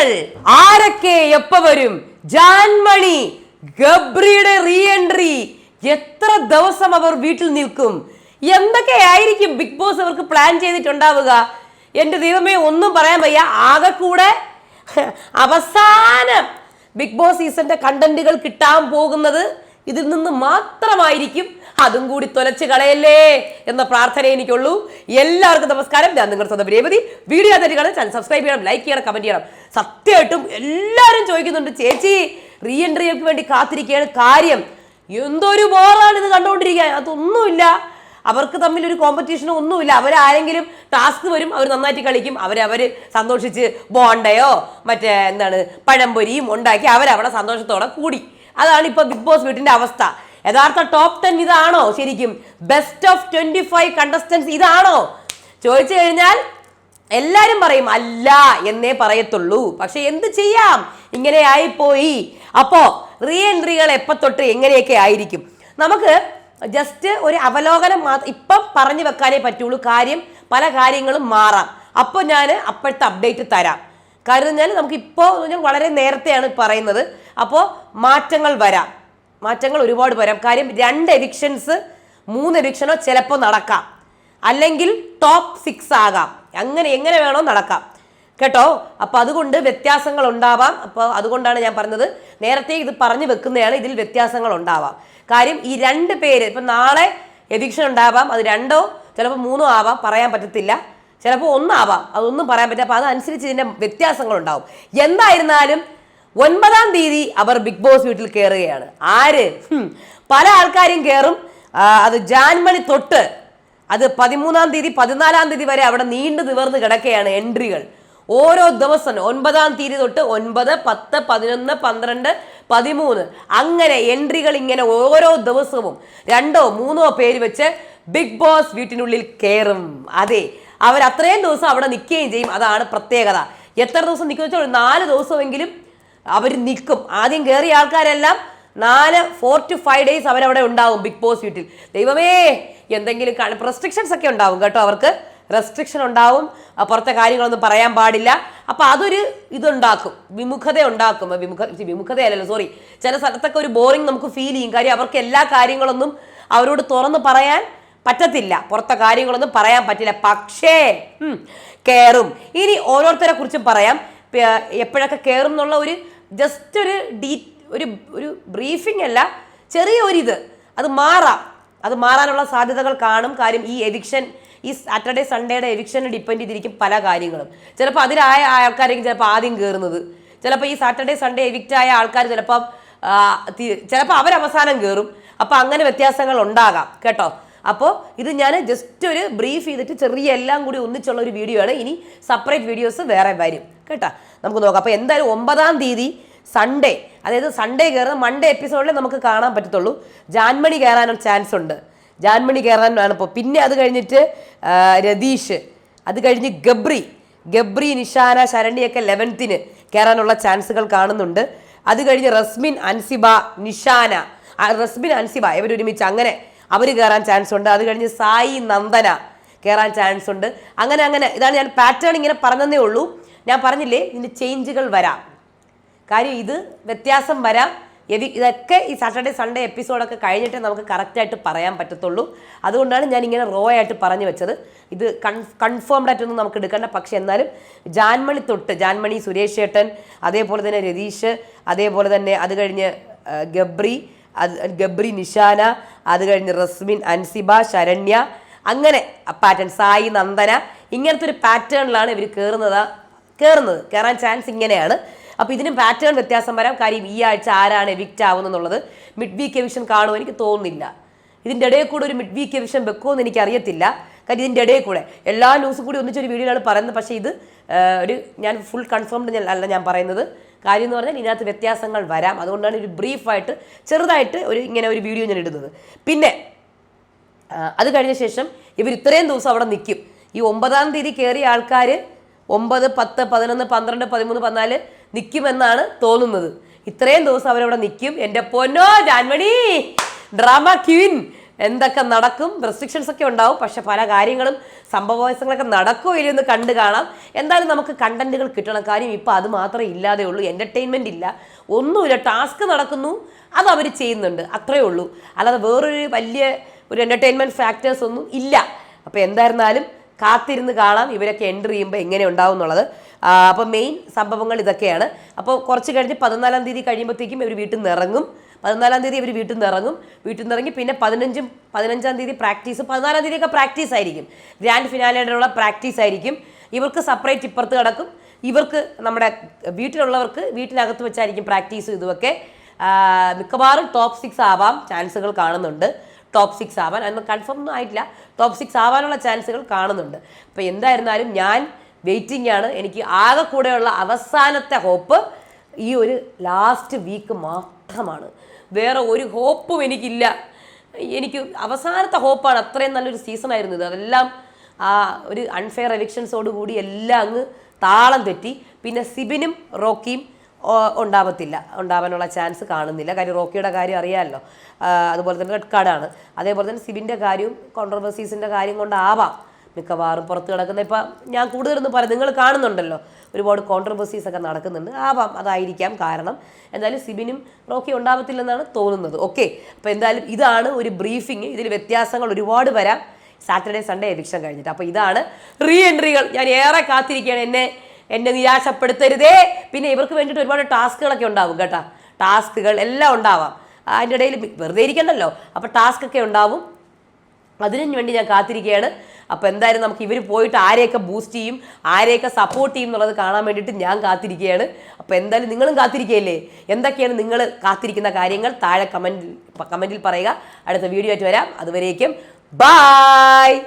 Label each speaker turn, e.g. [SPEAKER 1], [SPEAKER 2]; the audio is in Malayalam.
[SPEAKER 1] എൻട്രികൾ ആരൊക്കെ എപ്പ വരും? ജാൻമണി ഗബ്രിയുടെ റീഎൻട്രി എത്ര ദിവസം അവർ വീട്ടിൽ നിൽക്കും? എന്തൊക്കെയായിരിക്കും ബിഗ് ബോസ് അവർക്ക് പ്ലാൻ ചെയ്തിട്ടുണ്ടാവുക? എന്റെ ദൈവമേ ഒന്നും പറയാൻ വയ്യ. ആകെ കൂടെ അവസാനം ബിഗ് ബോസ് സീസന്റെ കണ്ടന്റുകൾ കിട്ടാൻ പോകുന്നത് ഇതിൽ നിന്ന് മാത്രമായിരിക്കും. അതും കൂടി തൊലച്ച് കളയല്ലേ എന്ന പ്രാർത്ഥന എനിക്കുള്ളൂ. എല്ലാവർക്കും നമസ്കാരം. ഞാൻ നിങ്ങളുടെ സ്വന്തം രേവതി. വീഡിയോ തരികയാണ് ചാനൽ സബ്സ്ക്രൈബ് ചെയ്യണം ലൈക്ക് ചെയ്യണം കമന്റ് ചെയ്യണം. സത്യമായിട്ടും എല്ലാവരും ചോദിക്കുന്നുണ്ട് ചേച്ചി റീ എൻട്രിക്ക് വേണ്ടി കാത്തിരിക്കുകയാണ് കാര്യം. എന്തൊരു ബോറാണ് ഇത് കണ്ടുകൊണ്ടിരിക്കുക അതൊന്നുമില്ല. അവർക്ക് തമ്മിൽ ഒരു കോമ്പറ്റീഷനോ ഒന്നുമില്ല. അവരാരെങ്കിലും ടാസ്ക് വരും അവർ നന്നായിട്ട് കളിക്കും. അവരവർ സന്തോഷിച്ച് ബോണ്ടയോ മറ്റേ എന്താണ് പഴംപൊരിയും ഉണ്ടാക്കി അവരവിടെ സന്തോഷത്തോടെ കൂടി. അതാണ് ഇപ്പോൾ ബിഗ് ബോസ് വീട്ടിന്റെ അവസ്ഥ. യഥാർത്ഥ ടോപ്പ് ടെൻ ഇതാണോ ശരിക്കും? Best of twenty five contestants ഇതാണോ? ചോദിച്ചു കഴിഞ്ഞാൽ എല്ലാരും പറയും അല്ല എന്നേ പറയത്തുള്ളൂ. പക്ഷെ എന്ത് ചെയ്യാം? ഇങ്ങനെ ആയിപ്പോയി. അപ്പോ റീ എൻട്രികൾ എപ്പോ തൊട്ട് എങ്ങനെയൊക്കെ ആയിരിക്കും? നമുക്ക് ജസ്റ്റ് ഒരു അവലോകനം മാത്രം ഇപ്പം പറഞ്ഞു വെക്കാനേ പറ്റുള്ളൂ. കാര്യം പല കാര്യങ്ങളും മാറാം. അപ്പോൾ ഞാൻ അപ്പോഴത്തെ അപ്ഡേറ്റ് തരാം. കാര്യം നമുക്ക് ഇപ്പോൾ വളരെ നേരത്തെയാണ് പറയുന്നത്. അപ്പോൾ മാറ്റങ്ങൾ വരാം. മാറ്റങ്ങൾ ഒരുപാട് വരാം. കാര്യം രണ്ട് എവിക്ഷൻസ് മൂന്ന് എവിക്ഷനോ ചിലപ്പോൾ നടക്കാം. അല്ലെങ്കിൽ ടോപ്പ് സിക്സ് ആകാം. അങ്ങനെ എങ്ങനെ വേണോ നടക്കാം. കേട്ടോ? അപ്പൊ അതുകൊണ്ട് വ്യത്യാസങ്ങൾ ഉണ്ടാവാം. അപ്പോൾ അതുകൊണ്ടാണ് ഞാൻ പറഞ്ഞത് നേരത്തെ ഇത് പറഞ്ഞു വെക്കുന്നതാണ് ഇതിൽ വ്യത്യാസങ്ങൾ ഉണ്ടാവാം. കാര്യം ഈ രണ്ട് പേര് ഇപ്പൊ നാളെ എവിക്ഷൻ ഉണ്ടാവാം. അത് രണ്ടോ ചിലപ്പോൾ മൂന്നോ ആവാം. പറയാൻ പറ്റത്തില്ല. ചിലപ്പോൾ ഒന്നാവാം. അതൊന്നും പറയാൻ പറ്റില്ല. അപ്പൊ അതനുസരിച്ച് ഇതിന്റെ വ്യത്യാസങ്ങൾ ഉണ്ടാവും. എന്തായിരുന്നാലും ഒൻപതാം തീയതി അവർ ബിഗ് ബോസ് വീട്ടിൽ കയറുകയാണ് ആര്? പല ആൾക്കാരും കയറും അത് ജാൻമണി തൊട്ട് അത് പതിമൂന്നാം തീയതി പതിനാലാം തീയതി വരെ അവിടെ നീണ്ടു നിവർന്ന് കിടക്കുകയാണ് എൻട്രികൾ. ഓരോ ദിവസം ഒൻപതാം തീയതി തൊട്ട് ഒൻപത് പത്ത് പതിനൊന്ന് പന്ത്രണ്ട് പതിമൂന്ന്. അങ്ങനെ എൻട്രികൾ ഇങ്ങനെ ഓരോ ദിവസവും രണ്ടോ മൂന്നോ പേര് വെച്ച് ബിഗ് ബോസ് വീട്ടിനുള്ളിൽ കയറും അതെ അവർ അത്രയും ദിവസം അവിടെ നിൽക്കുകയും ചെയ്യും. അതാണ് പ്രത്യേകത. എത്ര ദിവസം നിൽക്കുന്ന വെച്ചാൽ ഒരു നാല് ദിവസമെങ്കിലും അവർ നിൽക്കും. ആദ്യം കയറിയ ആൾക്കാരെല്ലാം നാല് ഫോർ ടു ഫൈവ് ഡേയ്സ് അവരവിടെ ഉണ്ടാവും ബിഗ് ബോസ് വീട്ടിൽ. ദൈവമേ എന്തെങ്കിലും റെസ്ട്രിക്ഷൻസ് ഒക്കെ ഉണ്ടാവും കേട്ടോ അവർക്ക്. റെസ്ട്രിക്ഷൻ ഉണ്ടാവും. പുറത്തെ കാര്യങ്ങളൊന്നും പറയാൻ പാടില്ല. അപ്പൊ അതൊരു ഇതുണ്ടാക്കും. വിമുഖത ഉണ്ടാക്കും. വിമുഖ വിമുഖതയല്ലല്ലോ സോറി ചില സ്ഥലത്തൊക്കെ ഒരു ബോറിംഗ് നമുക്ക് ഫീൽ ചെയ്യും. കാര്യം അവർക്ക് എല്ലാ കാര്യങ്ങളൊന്നും അവരോട് തുറന്ന് പറയാൻ പറ്റത്തില്ല. പുറത്തെ കാര്യങ്ങളൊന്നും പറയാൻ പറ്റില്ല. പക്ഷേ കയറും ഇനി ഓരോരുത്തരെ കുറിച്ചും പറയാം. എപ്പോഴൊക്കെ കയറും എന്നുള്ള ഒരു ജസ്റ്റ് ഒരു ഡീ ഒരു ഒരു ബ്രീഫിംഗ് അല്ല ചെറിയ ഒരിത് അത് മാറാം. അത് മാറാനുള്ള സാധ്യതകൾ കാണും. കാര്യം ഈ എവിക്ഷൻ ഈ സാറ്റർഡേ സൺഡേയുടെ എവിക്ഷനെ ഡിപ്പെൻഡ് ചെയ്തിരിക്കും പല കാര്യങ്ങളും. ചിലപ്പോൾ അതിലായ ആൾക്കാരായിരിക്കും ചിലപ്പോൾ ആദ്യം കയറുന്നത് ചിലപ്പോൾ ഈ സാറ്റർഡേ സൺഡേ എവിക്റ്റ് ആയ ആൾക്കാർ ചിലപ്പോൾ ചിലപ്പോൾ അവരവസാനം കയറും അപ്പോൾ അങ്ങനെ വ്യത്യാസങ്ങൾ ഉണ്ടാകാം. കേട്ടോ? അപ്പോൾ ഇത് ഞാൻ ജസ്റ്റ് ഒരു ബ്രീഫ് ചെയ്തിട്ട് ചെറിയ എല്ലാം കൂടി ഒന്നിച്ചുള്ള ഒരു വീഡിയോ ആണ്. ഇനി സെപ്പറേറ്റ് വീഡിയോസ് വേറെ വരും. കേട്ടോ? നമുക്ക് നോക്കാം. അപ്പോൾ എന്തായാലും ഒമ്പതാം തീയതി സൺഡേ അതായത് സൺഡേ കയറുന്ന മൺഡേ എപ്പിസോഡിൽ നമുക്ക് കാണാൻ പറ്റത്തുള്ളൂ. ജാൻമണി കയറാനൊരു ചാൻസ് ഉണ്ട്. ജാൻമണി കയറാനാണ് ഇപ്പോൾ പിന്നെ അത് കഴിഞ്ഞിട്ട് രതീഷ് അത് കഴിഞ്ഞ് ഗബ്രി ഗബ്രി നിഷാന ശരണ്യൊക്കെ ലെവൻത്തിന് കയറാനുള്ള ചാൻസുകൾ കാണുന്നുണ്ട്. അത് കഴിഞ്ഞ് റസ്മിൻ അൻസിബ നിഷാന റസ്മിൻ അൻസിബ ഇവരൊരുമിച്ച് അങ്ങനെ അവർ കയറാൻ ചാൻസ് ഉണ്ട്. അത് കഴിഞ്ഞ് സായി നന്ദന കയറാൻ ചാൻസ് ഉണ്ട്. അങ്ങനെ അങ്ങനെ ഇതാണ് ഞാൻ പാറ്റേൺ ഇങ്ങനെ പറഞ്ഞതേ ഉള്ളൂ. ഞാൻ പറഞ്ഞില്ലേ ഇതിന് ചേഞ്ചുകൾ വരാം. കാര്യം ഇത് വ്യത്യാസം വരാം. എവി ഇതൊക്കെ ഈ സാറ്റർഡേ സൺഡേ എപ്പിസോഡൊക്കെ കഴിഞ്ഞിട്ടേ നമുക്ക് കറക്റ്റായിട്ട് പറയാൻ പറ്റത്തുള്ളൂ. അതുകൊണ്ടാണ് ഞാൻ ഇങ്ങനെ റോ ആയിട്ട് പറഞ്ഞു വെച്ചത്. ഇത് കൺ കൺഫേംഡ് ആയിട്ടൊന്നും നമുക്ക് എടുക്കേണ്ട. പക്ഷേ എന്നാലും ജാൻമണി തൊട്ട് ജാൻമണി സുരേഷ് ചേട്ടൻ അതേപോലെ തന്നെ രതീഷ് അതേപോലെ തന്നെ അത് കഴിഞ്ഞ് ഗബ്രി അത് ഗബ്രി നിഷാന അത് കഴിഞ്ഞ് റസ്മിൻ അൻസിബ ശരണ്യ അങ്ങനെ പാറ്റേൺ സായി നന്ദന ഇങ്ങനത്തെ ഒരു പാറ്റേണിലാണ് ഇവർ കയറുന്നത് കയറുന്നത് കയറാൻ ചാൻസ് ഇങ്ങനെയാണ്. അപ്പോൾ ഇതിന് പാറ്റേൺ വ്യത്യാസം വരാം. കാര്യം ഈ ആഴ്ച ആരാണ് എവിക്റ്റ് ആവുന്നെന്നുള്ളത് മിഡ് വീക്ക് എവിഷൻ കാണുമോ എനിക്ക് തോന്നുന്നില്ല. ഇതിന്റെ ഇടയിൽ കൂടെ ഒരു മിഡ് വീക്ക് എവിക്ഷൻ വെക്കുമെന്ന് എനിക്ക് അറിയത്തില്ല കാര്യം ഇതിന്റെ ഇടയിൽ കൂടെ എല്ലാ ന്യൂസും കൂടി ഒന്നിച്ചൊരു വീഡിയോയിലാണ് പറയുന്നത്. പക്ഷേ ഇത് ഒരു ഞാൻ ഫുൾ കൺഫേംഡ് അല്ല ഞാൻ പറയുന്നത്. കാര്യം എന്ന് പറഞ്ഞാൽ ഇതിനകത്ത് വ്യത്യാസങ്ങൾ വരാം. അതുകൊണ്ടാണ് ഒരു ബ്രീഫായിട്ട് ചെറുതായിട്ട് ഒരു ഇങ്ങനെ ഒരു വീഡിയോ ഞാൻ ഇടുന്നത്. പിന്നെ അത് കഴിഞ്ഞ ശേഷം ഇവർ ഇത്രയും ദിവസം അവിടെ നിൽക്കും. ഈ ഒമ്പതാം തീയതി കയറിയ ആൾക്കാർ ഒമ്പത് പത്ത് പതിനൊന്ന് പന്ത്രണ്ട് പതിമൂന്ന് പതിനാല് നിൽക്കുമെന്നാണ് തോന്നുന്നത്. ഇത്രയും ദിവസം അവരവിടെ നിൽക്കും എന്റെ പൊന്നോ ജാൻമണി ഡ്രാമ ക്വീൻ! എന്തൊക്കെ നടക്കും? റെസ്ട്രിക്ഷൻസ് ഒക്കെ ഉണ്ടാവും. പക്ഷെ പല കാര്യങ്ങളും സംഭവങ്ങളൊക്കെ നടക്കുമോ ഇല്ലെന്ന് കണ്ടു കാണാം. എന്തായാലും നമുക്ക് കണ്ടന്റുകൾ കിട്ടണം. കാര്യം ഇപ്പം അത് മാത്രമേ ഇല്ലാതെ ഉള്ളൂ. എന്റർടൈൻമെന്റ് ഇല്ല. ഒന്നുമില്ല. ടാസ്ക് നടക്കുന്നു. അത് അവർ ചെയ്യുന്നുണ്ട്. അത്രയേ ഉള്ളൂ. അല്ലാതെ വേറൊരു വലിയ ഒരു എന്റർടൈൻമെന്റ് ഫാക്ടേഴ്സ് ഒന്നും ഇല്ല. അപ്പോൾ എന്തായിരുന്നാലും കാത്തിരുന്ന് കാണാം ഇവരൊക്കെ എൻട്രി ചെയ്യുമ്പോൾ എങ്ങനെ ഉണ്ടാവും എന്നുള്ളത്. അപ്പോൾ മെയിൻ സംഭവങ്ങൾ ഇതൊക്കെയാണ്. അപ്പോൾ കുറച്ച് കഴിഞ്ഞ് പതിനാലാം തീയതി കഴിയുമ്പോഴത്തേക്കും ഇവർ വീട്ടിൽ നിന്ന് ഇറങ്ങും. പതിനാലാം തീയതി ഇവർ വീട്ടിൽ നിന്ന് ഇറങ്ങും. വീട്ടിൽ നിന്ന് ഇറങ്ങി പിന്നെ പതിനഞ്ചും പതിനഞ്ചാം തീയതി പ്രാക്ടീസ് പതിനാലാം തീയതിയൊക്കെ പ്രാക്ടീസ് ആയിരിക്കും. ഗ്രാൻഡ് ഫിനാലയുടെ പ്രാക്ടീസ് ആയിരിക്കും. ഇവർക്ക് സെപ്പറേറ്റ് ഇപ്പുറത്ത് കിടക്കും. ഇവർക്ക് നമ്മുടെ വീട്ടിലുള്ളവർക്ക് വീട്ടിനകത്ത് വെച്ചായിരിക്കും പ്രാക്ടീസ് ഇതുമൊക്കെ. മിക്കവാറും ടോപ്പ് സിക്സ് ആവാം. ചാൻസുകൾ കാണുന്നുണ്ട്. ടോപ്പ് സിക്സ് ആവാൻ. അന്ന് കൺഫേം ഒന്നും ആയിട്ടില്ല. ടോപ്പ് സിക്സ് ആവാനുള്ള ചാൻസുകൾ കാണുന്നുണ്ട്. അപ്പോൾ എന്തായിരുന്നാലും ഞാൻ വെയിറ്റിംഗ് ആണ്. എനിക്ക് ആകെ കൂടെയുള്ള അവസാനത്തെ ഹോപ്പ് ഈ ഒരു ലാസ്റ്റ് വീക്ക് മാത്രമാണ്. വേറെ ഒരു ഹോപ്പും എനിക്കില്ല. എനിക്ക് അവസാനത്തെ ഹോപ്പാണ് അത്രയും നല്ലൊരു സീസൺ ആയിരുന്നു ഇത്. അതെല്ലാം ആ ഒരു അൺഫെയർ എവിക്ഷൻസോട് കൂടി എല്ലാം അങ്ങ് താളം തെറ്റി. പിന്നെ സിബിനും റോക്കിയും ഉണ്ടാവത്തില്ല. ഉണ്ടാവാനുള്ള ചാൻസ് കാണുന്നില്ല. കാര്യം റോക്കിയുടെ കാര്യം അറിയാമല്ലോ. അതുപോലെ തന്നെ റെഡ് കാർഡാണ്. അതേപോലെ തന്നെ സിബിന്റെ കാര്യവും കോൺട്രവേഴ്സീസിന്റെ കാര്യം കൊണ്ടാവാം. മിക്കവാറും പുറത്ത് കിടക്കുന്ന ഇപ്പം ഞാൻ കൂടുതലൊന്നും പറയാം നിങ്ങൾ കാണുന്നുണ്ടല്ലോ. ഒരുപാട് കോൺട്രവേഴ്സീസ് ഒക്കെ നടക്കുന്നുണ്ട്. ആവാം അതായിരിക്കാം കാരണം. എന്തായാലും സിബിനും റോക്കി ഉണ്ടാവത്തില്ലെന്നാണ് തോന്നുന്നത്. ഓക്കെ അപ്പോൾ എന്തായാലും ഇതാണ് ഒരു ബ്രീഫിങ് ഇതിൽ വ്യത്യാസങ്ങൾ ഒരുപാട് വരാം. സാറ്റർഡേ സൺഡേ എവിക്ഷൻ കഴിഞ്ഞിട്ട്. അപ്പോൾ ഇതാണ് റീ എൻട്രികൾ ഞാൻ ഏറെ കാത്തിരിക്കുകയാണ്. എന്നെ എന്നെ നിരാശപ്പെടുത്തരുതേ. പിന്നെ ഇവർക്ക് വേണ്ടിയിട്ട് ഒരുപാട് ടാസ്കുകളൊക്കെ ഉണ്ടാവും കേട്ടോ. ടാസ്കുകൾ എല്ലാം ഉണ്ടാവാം. അതിന്റെ ഇടയിൽ വെറുതെ ഇരിക്കണ്ടല്ലോ. അപ്പോൾ ടാസ്ക് ഒക്കെ ഉണ്ടാവും. അതിനു വേണ്ടി ഞാൻ കാത്തിരിക്കുകയാണ്. അപ്പോൾ എന്തായാലും നമുക്ക് ഇവർ പോയിട്ട് ആരെയൊക്കെ ബൂസ്റ്റ് ചെയ്യും ആരെയൊക്കെ സപ്പോർട്ട് ചെയ്യും എന്നുള്ളത് കാണാൻ വേണ്ടിയിട്ട് ഞാൻ കാത്തിരിക്കുകയാണ്. അപ്പോൾ എന്തായാലും നിങ്ങളും കാത്തിരിക്കുകയല്ലേ? എന്തൊക്കെയാണ് നിങ്ങൾ കാത്തിരിക്കുന്ന കാര്യങ്ങൾ? താഴെ കമന്റിൽ കമന്റിൽ പറയുക. അടുത്ത വീഡിയോ ആയിട്ട് വരാം. അതുവരേക്കും ബായ്